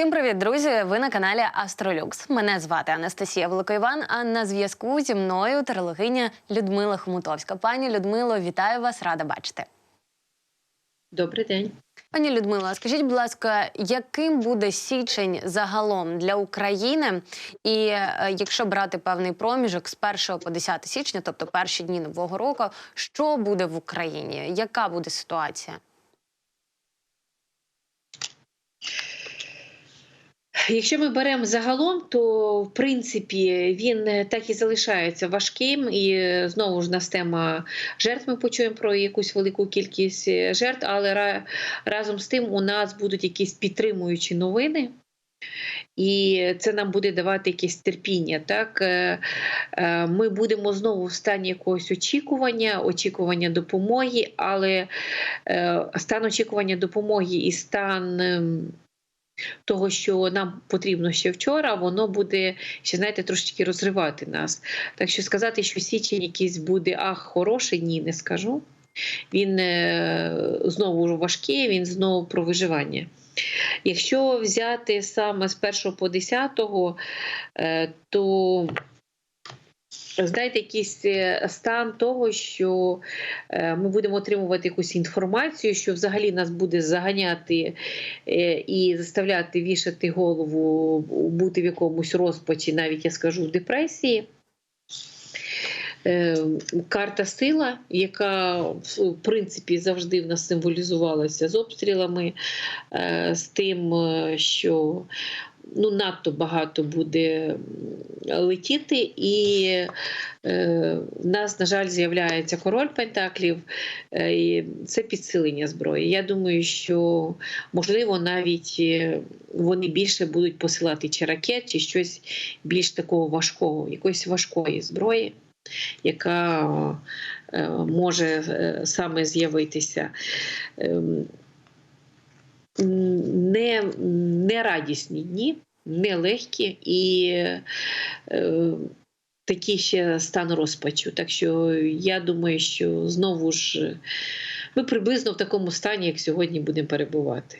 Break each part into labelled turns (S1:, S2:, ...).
S1: Всім привіт, друзі! Ви на каналі Астролюкс. Мене звати Анастасія Великоїван. А на зв'язку зі мною тарологиня Людмила Хомутовська. Пані Людмило, вітаю вас, рада бачити.
S2: Добрий день.
S1: Пані Людмила, скажіть, будь ласка, яким буде січень загалом для України? І е, якщо брати певний проміжок з 1 по 10 січня, тобто перші дні нового року, що буде в Україні? Яка буде ситуація?
S2: Якщо ми беремо загалом, то в принципі він так і залишається важким. І е, знову ж нас тема жертв. Ми почуємо про якусь велику кількість е, жертв, але разом з тим у нас будуть якісь підтримуючі новини. І це нам буде давати якесь терпіння. Так Е, е, ми будемо знову в стані якогось очікування, очікування допомоги, але е, стан очікування допомоги і стан. Того, що нам потрібно ще вчора, воно буде ще знаєте трошечки розривати нас. Так що сказати, що січень якийсь буде ах, хороший, ні, не скажу. Він е, знову важкий, він знову про виживання. Якщо взяти саме з 1 по 10, е, то знаєте, якийсь е, стан того, що е, ми будемо отримувати якусь інформацію, що взагалі нас буде заганяти е, і заставляти вішати голову, бути в якомусь розпачі, навіть я скажу в депресії. Карта сила, яка в принципі завжди в нас символізувалася з обстрілами, з тим, що ну, надто багато буде летіти, і е, в нас, на жаль, з'являється король Пентаклів, е, і це підсилення зброї. Я думаю, що можливо навіть е, вони більше будуть посилати чи ракет, чи щось більш такого важкого, якоїсь важкої зброї, яка е, може е, саме з'явитися. Ем, не, не радісні дні, не легкі і е, такий ще стан розпачу. Так що я думаю, що знову ж ми приблизно в такому стані, як сьогодні будемо перебувати.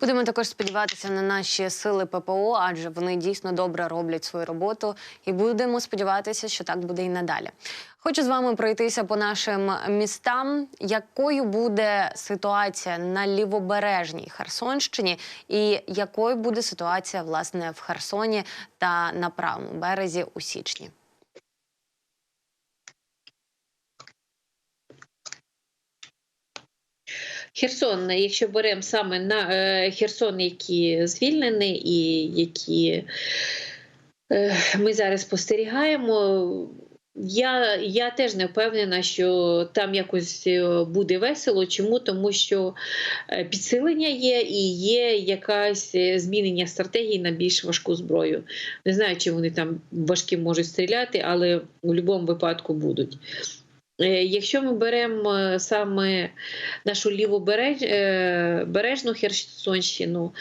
S1: Будемо також сподіватися на наші сили ППО, адже вони дійсно добре роблять свою роботу, і будемо сподіватися, що так буде і надалі. Хочу з вами пройтися по нашим містам. Якою буде ситуація на лівобережній Херсонщині, і якою буде ситуація власне в Херсоні та на правому березі у січні?
S2: Херсон, якщо беремо саме на е, Херсон, які звільнені і які е, ми зараз спостерігаємо. Я я теж не впевнена, що там якось е, буде весело. Чому? Тому що підсилення є і є якась змінення стратегії на більш важку зброю. Не знаю, чи вони там важкі можуть стріляти, але в будь-якому випадку будуть. Е, Якщо ми беремо е, саме нашу лівобережну Херсонщину,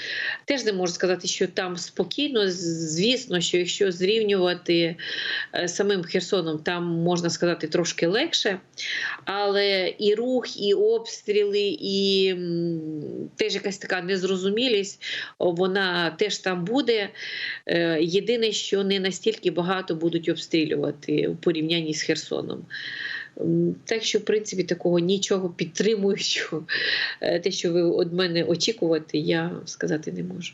S2: теж не можу сказати, що там спокійно. Звісно, що якщо зрівнювати е, самим Херсоном, там можна сказати трошки легше, але і рух, і обстріли, і теж якась така незрозумілість, вона теж там буде. Е, Єдине, що не настільки багато будуть обстрілювати у порівнянні з Херсоном. Так що, в принципі, такого нічого підтримуючого, е, те, що ви від мене очікувати, я сказати не можу.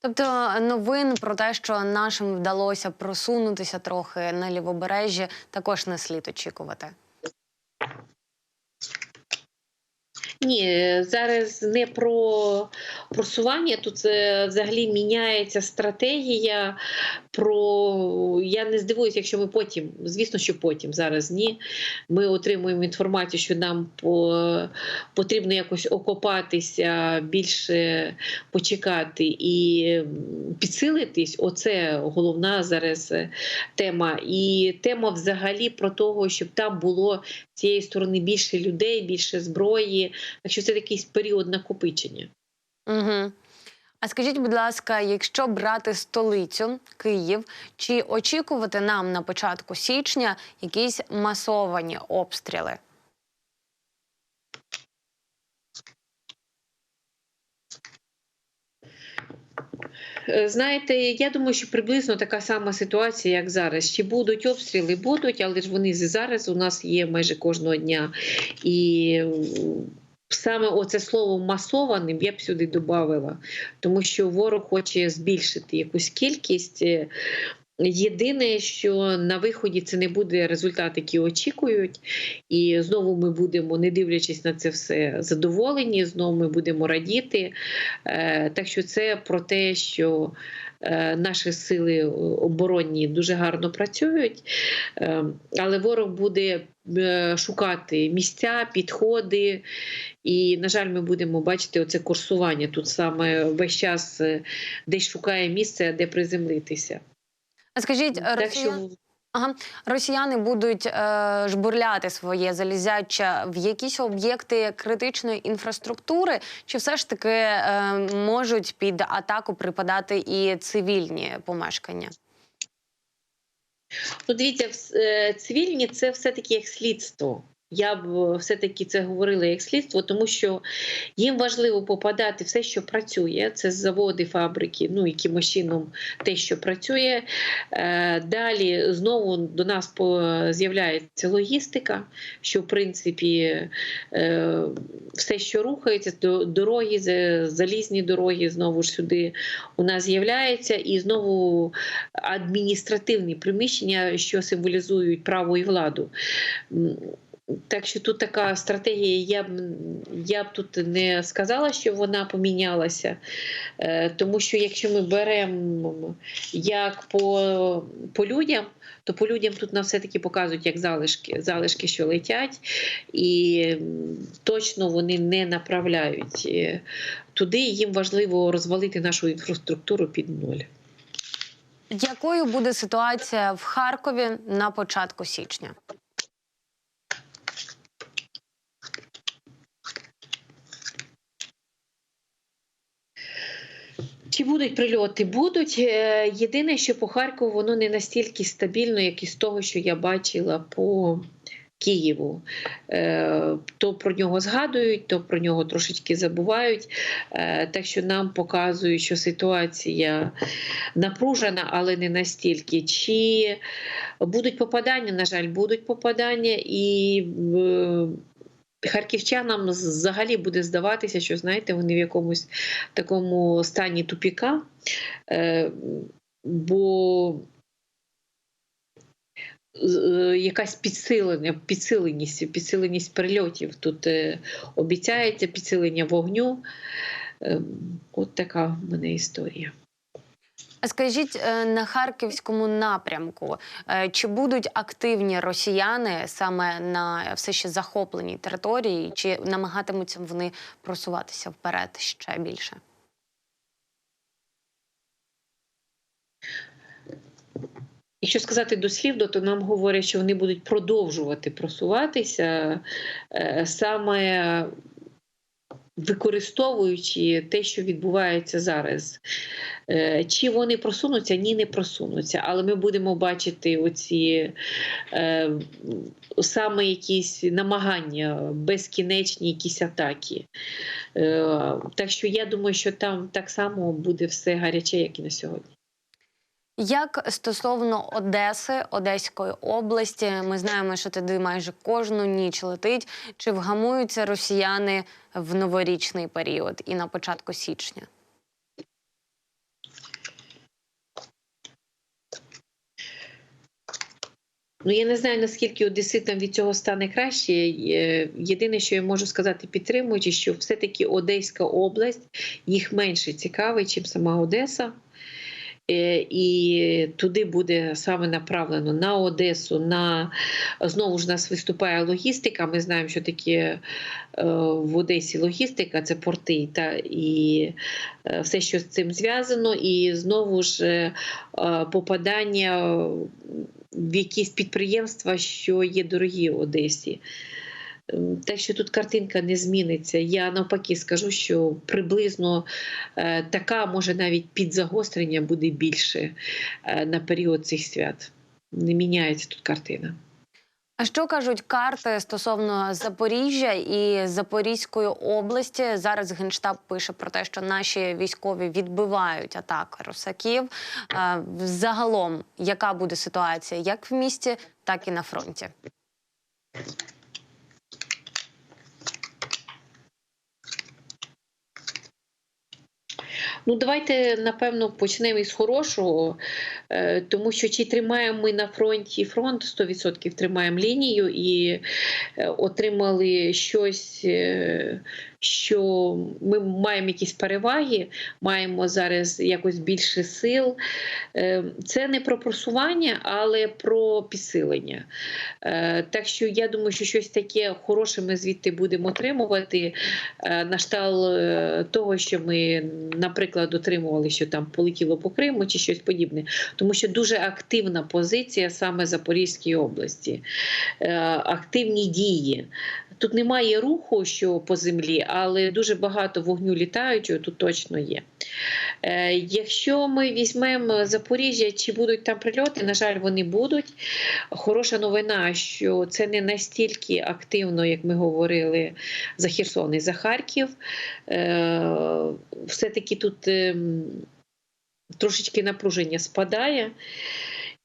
S1: Тобто новин про те, що нашим вдалося просунутися трохи на лівобережжі, також не слід очікувати.
S2: Ні, зараз не про просування. Тут взагалі міняється стратегія. Про я не здивуюся, якщо ми потім, звісно, що потім зараз ні. Ми отримуємо інформацію, що нам по, потрібно якось окопатися, більше почекати і підсилитись. Оце головна зараз тема. І тема взагалі про того, щоб там було цієї сторони більше людей, більше зброї. Так що це якийсь період накопичення.
S1: Угу. А скажіть, будь ласка, якщо брати столицю Київ, чи очікувати нам на початку січня якісь масовані обстріли?
S2: Е, Знаєте, я думаю, що приблизно така сама ситуація, як зараз. Чи будуть обстріли? Будуть, але ж вони зараз у нас є майже кожного дня. І саме оце слово масованим я б сюди додавала, тому що ворог хоче збільшити якусь кількість. Е, Єдине, що на виході це не буде результат, який очікують, і знову ми будемо, не дивлячись на це все, задоволені. Знову ми будемо радіти. Е, Так що це про те, що наші сили оборонні дуже гарно працюють, Е, але ворог буде е, шукати місця, підходи. І, на жаль, ми будемо бачити оце курсування. Тут саме весь час е, десь шукає місце, де приземлитися.
S1: А скажіть,
S2: Так
S1: росія... ага. росіяни будуть е, жбурляти своє залізяча в якісь об'єкти критичної інфраструктури, чи все ж таки е, можуть під атаку припадати і цивільні помешкання?
S2: Ну, дивіться, е, цивільні це все-таки як слідство. Я б е, все-таки це говорила як слідство, тому що їм важливо попадати все, що працює. Це заводи, фабрики, ну якимось чином те, що працює. Е, Далі знову до нас з'являється логістика, що в принципі е, все, що рухається, дороги, залізні дороги знову ж сюди у нас з'являється, і знову адміністративні приміщення, що символізують право і владу. Так що тут така стратегія, я б, я б тут не сказала, що вона помінялася. Е, Тому що якщо ми беремо як по, по людям, то по людям тут нам все-таки показують як залишки, залишки, що летять, і точно вони не направляють е, туди. Їм важливо розвалити нашу інфраструктуру під нуль.
S1: Якою буде ситуація в Харкові на початку січня?
S2: Чи будуть прильоти? Будуть. Е, Єдине, що по Харкову воно не настільки стабільно, як із того, що я бачила по Києву. Е, То про нього згадують, то про нього трошечки забувають. Е, Так що нам показують, що ситуація напружена, але не настільки. Чи будуть попадання? На жаль, будуть попадання і. Харківчанам взагалі буде здаватися, що знаєте, вони в якомусь такому стані тупіка, е, бо е, якась підсилення, підсиленість, підсиленість прильотів. Тут е, обіцяється підсилення вогню. От така в мене історія.
S1: Скажіть е, на харківському напрямку, е, чи будуть активні росіяни саме на все ще захопленій території, чи намагатимуться вони просуватися вперед ще більше?
S2: Якщо сказати дослівно, то нам говорять, що вони будуть продовжувати просуватися е, саме використовуючи те, що відбувається зараз. Е, Чи вони просунуться? Ні, не просунуться. Але ми будемо бачити оці е, саме якісь намагання, безкінечні якісь атаки. Е, Так що я думаю, що там так само буде все гаряче, як і на сьогодні.
S1: Як стосовно Одеси, Одеської області, ми знаємо, що туди майже кожну ніч летить. Чи вгамуються росіяни в новорічний період і на початку січня?
S2: Ну, я не знаю, наскільки одеситам від цього стане краще. Е, Єдине, що я можу сказати, підтримуючи, що все-таки Одеська область їх менше цікавить, ніж сама Одеса. Е, І туди буде саме направлено на Одесу. На знову ж нас виступає логістика. Ми знаємо, що таке е, в Одесі логістика це порти та і е, все, що з цим зв'язано, і знову ж попадання в якісь підприємства, що є дорогі в Одесі. Так що тут картинка не зміниться. Я навпаки скажу, що приблизно е, така, може навіть підзагострення буде більше е, на період цих свят. Не міняється тут картина.
S1: А що кажуть карти стосовно Запоріжжя і Запорізької області? Зараз генштаб пише про те, що наші військові відбивають атаки русаків. Загалом, яка буде ситуація як в місті, так і на фронті?
S2: Ну, давайте напевно почнемо із хорошого, е, тому що чи тримаємо ми на фронті фронт 100% тримаємо лінію і е, отримали щось, е, що ми маємо якісь переваги, маємо зараз якось більше сил. Е, Це не про просування, але про підсилення. Е, Так що я думаю, що щось таке хороше ми звідти будемо отримувати е, на штал того, що ми, наприклад, отримували, що там полетіло по Криму чи щось подібне, тому що дуже активна позиція саме Запорізької області, активні дії. Тут немає руху, що по землі, але дуже багато вогню літаючого тут точно є. Е, Якщо ми візьмемо Запоріжжя, чи будуть там прильоти, на жаль, вони будуть. Хороша новина, що це не настільки активно, як ми говорили за Херсон і за Харків. Е, Все-таки тут ем, трошечки напруження спадає.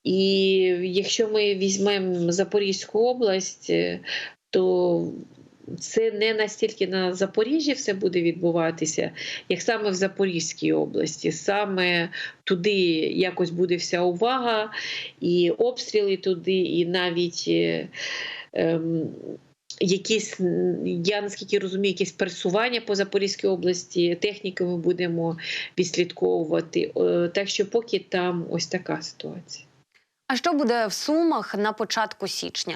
S2: І якщо ми візьмемо Запорізьку область, е, то це не настільки на Запоріжжі все буде відбуватися, як саме в Запорізькій області. Саме туди якось буде вся увага, і обстріли туди, і навіть. е, ем, Якісь, я наскільки розумію, якісь пересування по Запорізькій області, техніки ми будемо відслідковувати. Е, Так що поки там ось така ситуація.
S1: А що буде в Сумах на початку січня?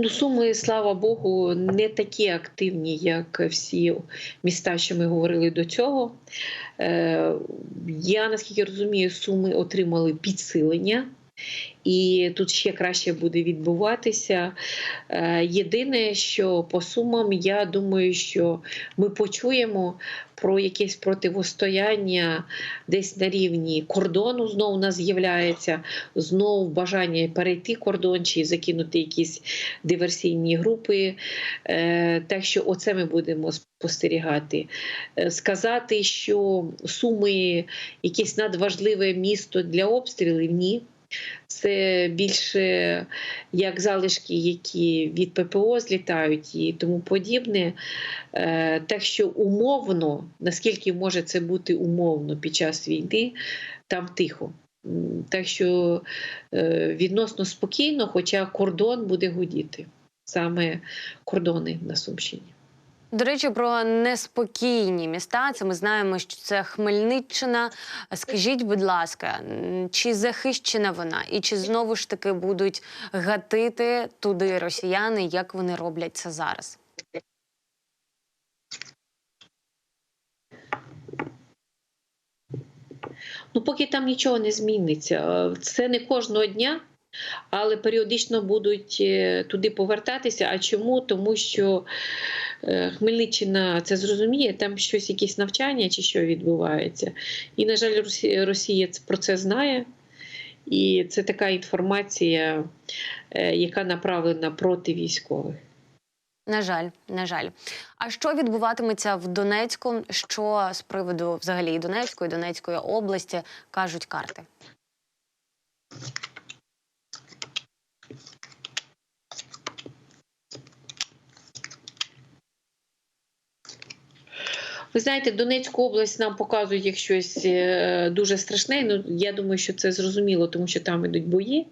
S2: Ну, Суми, слава Богу, не такі активні, як всі міста, що ми говорили до цього. Е, Я наскільки розумію, суми отримали підсилення. І тут ще краще буде відбуватися. Е, Єдине, що по сумам, я думаю, що ми почуємо про якесь противостояння десь на рівні кордону. Знову у нас з'являється знову бажання перейти кордон чи закинути якісь диверсійні групи. Е, Так що оце ми будемо спостерігати. Е, Сказати, що суми якесь надважливе місто для обстрілів ні. Це більше як залишки, які від ППО злітають і тому подібне. Е, Так що умовно, наскільки може це бути умовно під час війни, там тихо. Так що е, відносно спокійно, хоча кордон буде гудіти, саме кордони на Сумщині.
S1: До речі, про неспокійні міста. Це ми знаємо, що це Хмельниччина. Скажіть, будь ласка, чи захищена вона, і чи знову ж таки будуть гатити туди росіяни, як вони роблять це зараз?
S2: Ну, поки там нічого не зміниться. Е, Це не кожного дня, але періодично будуть е, туди повертатися. А чому? Тому що е, Хмельниччина це зрозуміє, там щось, якісь навчання чи що відбувається. І, на жаль, Росія про це знає. І це така інформація, е, яка направлена проти військових.
S1: На жаль, на жаль. А що відбуватиметься в Донецьку? Що з приводу взагалі і Донецької, і Донецької області кажуть карти?
S2: Ви знаєте, Донецьку область нам показують як щось е, дуже страшне. Ну я думаю, що це зрозуміло, тому що там ідуть бої.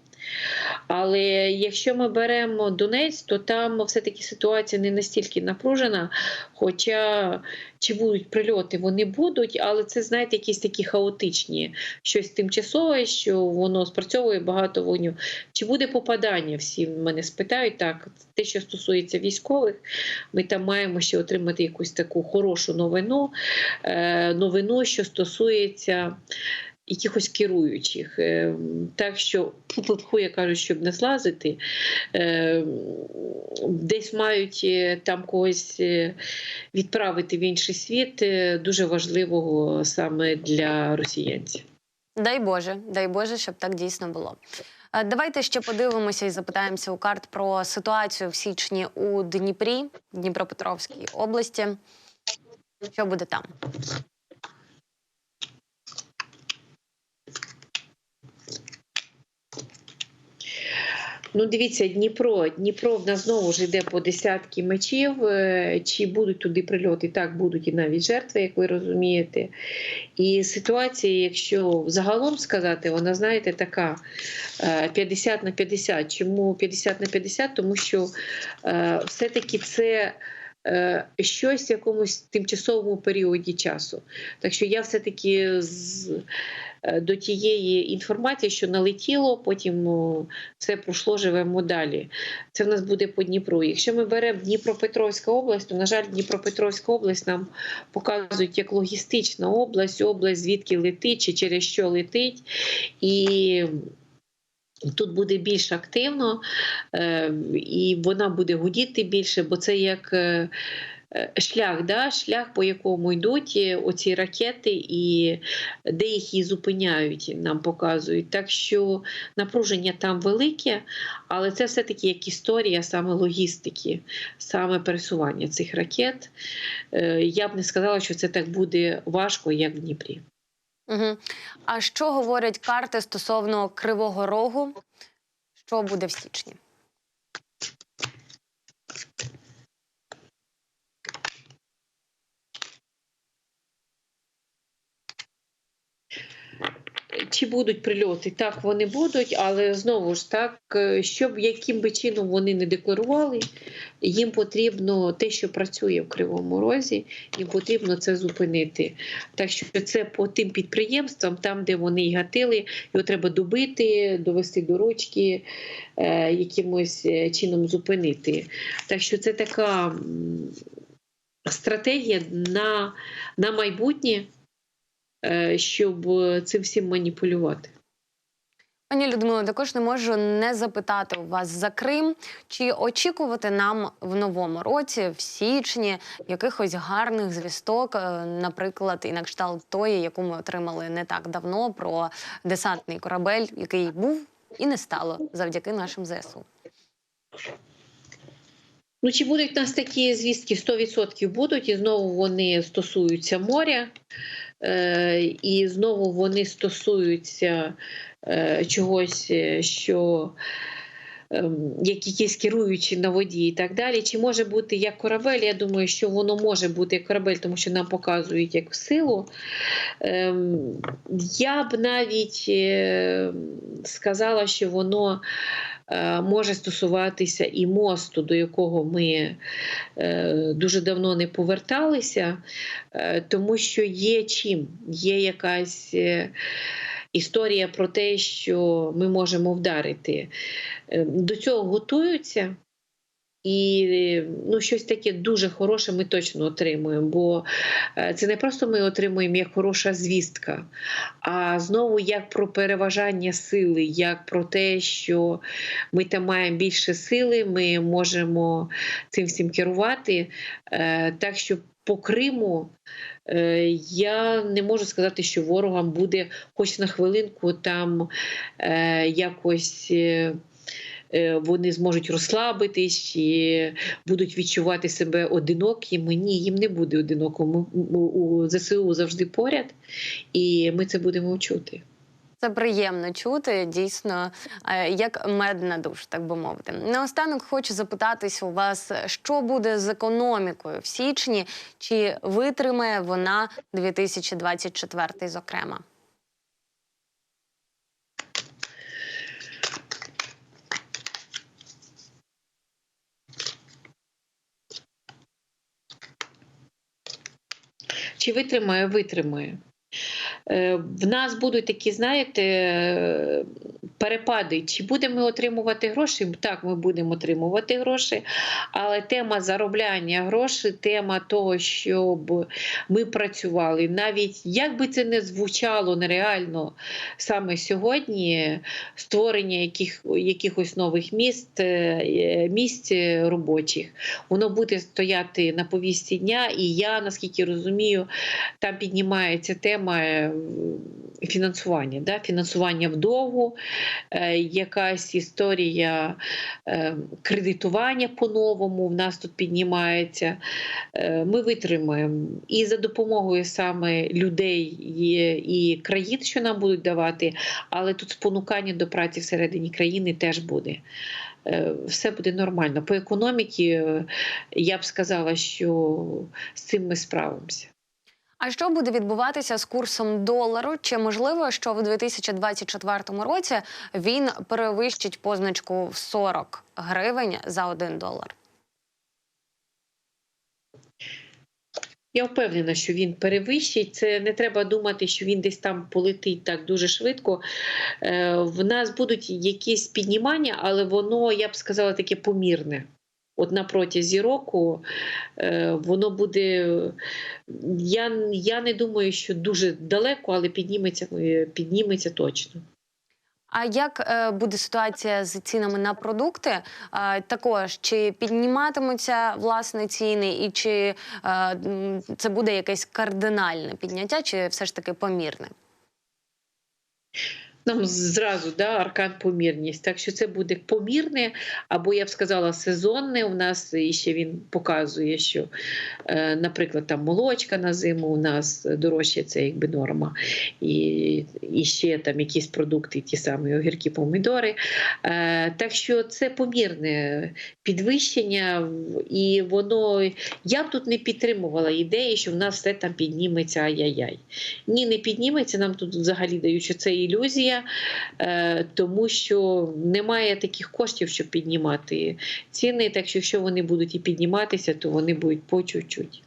S2: Але якщо ми беремо Донець, то там все-таки ситуація не настільки напружена. Хоча чи будуть прильоти, вони будуть, але це, знаєте, якісь такі хаотичні, щось тимчасове, що воно спрацьовує багато вогню. Чи буде попадання? Всі мене спитають так. Те, що стосується військових, ми там маємо ще отримати якусь таку хорошу новину, е, новину, що стосується якихось керуючих. Е, Так що тут я кажу, щоб не злазити, е, десь мають е, там когось відправити в інший світ, дуже важливого саме для росіянців.
S1: Дай Боже, дай Боже, щоб так дійсно було. Давайте ще подивимося і запитаємося у карт про ситуацію в січні у Дніпрі, Дніпропетровській області. Що буде там?
S2: Ну, дивіться, Дніпро. Дніпро в нас знову ж йде по десятки мечів. Е, Чи будуть туди прильоти? Так, будуть і навіть жертви, як ви розумієте. І ситуація, якщо загалом сказати, вона, знаєте, така е, 50 на 50. Чому 50 на 50? Тому що е, все-таки це. е, Щось в якомусь тимчасовому періоді часу. Так що я все-таки з, е, до тієї інформації, що налетіло, потім все пройшло, живемо далі. Це в нас буде по Дніпру. Якщо ми беремо Дніпропетровська область, то, на жаль, Дніпропетровська область нам показують як логістична область, область, звідки летить чи через що летить. І Тут буде більш активно, е, і вона буде гудіти більше, бо це як е, е, шлях, да? шлях, по якому йдуть е, оці ракети, і де їх і зупиняють, нам показують. Так що напруження там велике, але це все-таки як історія саме логістики, саме пересування цих ракет. Е, Я б не сказала, що це так буде важко, як в Дніпрі.
S1: Угу. А що говорять карти стосовно Кривого Рогу? Що буде в січні?
S2: Чи будуть прильоти? Так, вони будуть, але знову ж так, е, щоб яким би чином вони не декларували, їм потрібно те, що працює в Кривому Розі, їм потрібно це зупинити. Так що це по тим підприємствам, там, де вони й гатили, його треба добити, довести до ручки, е, якимось е, чином зупинити. Так що це така стратегія на, на майбутнє щоб цим всім маніпулювати.
S1: Пані Людмило, також не можу не запитати у вас за Крим. Чи очікувати нам в новому році, в січні, якихось гарних звісток, е, наприклад, і на кшталт тої, яку ми отримали не так давно, про десантний корабель, який був і не стало завдяки нашим ЗСУ?
S2: Ну, чи будуть у нас такі звістки 100% будуть, і знову вони стосуються моря, е, і знову вони стосуються е, чогось, е, що ем, як якісь керуючі на воді і так далі. Чи може бути як корабель? Я думаю, що воно може бути як корабель, тому що нам показують як в силу. Ем, Я б навіть е, сказала, що воно е, може стосуватися і мосту, до якого ми е, дуже давно не поверталися, е, тому що є чим, є якась. е, Історія про те, що ми можемо вдарити. Е, До цього готуються, і ну, щось таке дуже хороше ми точно отримуємо. Бо е, це не просто ми отримуємо як хороша звістка, а знову як про переважання сили, як про те, що ми там маємо більше сили, ми можемо цим всім керувати. Е, Так що по Криму е, я не можу сказати, що ворогам буде хоч на хвилинку там якось. Е, Вони зможуть розслабитись чи будуть відчувати себе одинокими. Ні, їм не буде одиноко. Ми- У у ЗСУ завжди поряд, і ми це будемо чути.
S1: Це приємно чути, дійсно, е, як мед на душ, так би мовити. Наостанок хочу запитатись у вас, що буде з економікою в січні, чи витримає вона 2024, зокрема?
S2: Чи витримає? Витримає. Е, В нас будуть такі, знаєте, перепади. Чи будемо отримувати гроші? Так, ми будемо отримувати гроші, але тема заробляння грошей, тема того, щоб ми працювали, навіть як би це не звучало нереально саме сьогодні, створення яких, якихось нових міст, е, місць робочих, воно буде стояти на повісті дня, і я наскільки розумію, там піднімається тема е, фінансування, да? фінансування вдовгу, е, якась історія е, кредитування по-новому в нас тут піднімається. Е, Ми витримаємо і за допомогою саме людей і, і країн, що нам будуть давати, але тут спонукання до праці всередині країни теж буде. Е, Все буде нормально. По економіці е, я б сказала, що з цим ми справимося.
S1: А що буде відбуватися з курсом долару? Чи можливо, що в 2024 році він перевищить позначку в 40 гривень за один долар?
S2: Я впевнена, що він перевищить. Це не треба думати, що він десь там полетить так дуже швидко. Е, В нас будуть якісь піднімання, але воно, я б сказала, таке помірне. От на протязі року е, воно буде. Я, я не думаю, що дуже далеко, але підніметься, е, підніметься точно.
S1: А як е, буде ситуація з цінами на продукти? Також чи підніматимуться власне ціни, і чи це буде якесь кардинальне підняття, чи все ж таки помірне?
S2: Нам зразу да, аркан помірність. Так що це буде помірне, або я б сказала, сезонне. У нас ще він показує, що, е, наприклад, там молочка на зиму у нас дорожче, це якби норма. І, і ще там якісь продукти, ті самі огірки, помідори. Е, так що це помірне підвищення, і воно я б тут не підтримувала ідеї, що в нас все там підніметься ай-яй-яй. Ні, не підніметься. Нам тут взагалі дають, що це ілюзія, е, тому що немає таких коштів, щоб піднімати ціни. Так що, якщо вони будуть і підніматися, то вони будуть по чуть-чуть.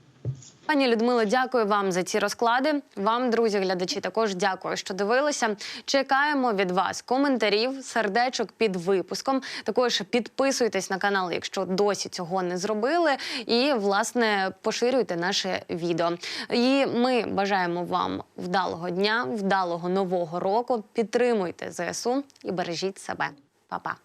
S1: Пані Людмило, дякую вам за ці розклади. Вам, друзі, глядачі, також дякую, що дивилися. Чекаємо від вас коментарів, сердечок під випуском. Також підписуйтесь на канал, якщо досі цього не зробили. І, власне, поширюйте наше відео. І ми бажаємо вам вдалого дня, вдалого нового року. Підтримуйте ЗСУ і бережіть себе. Па-па.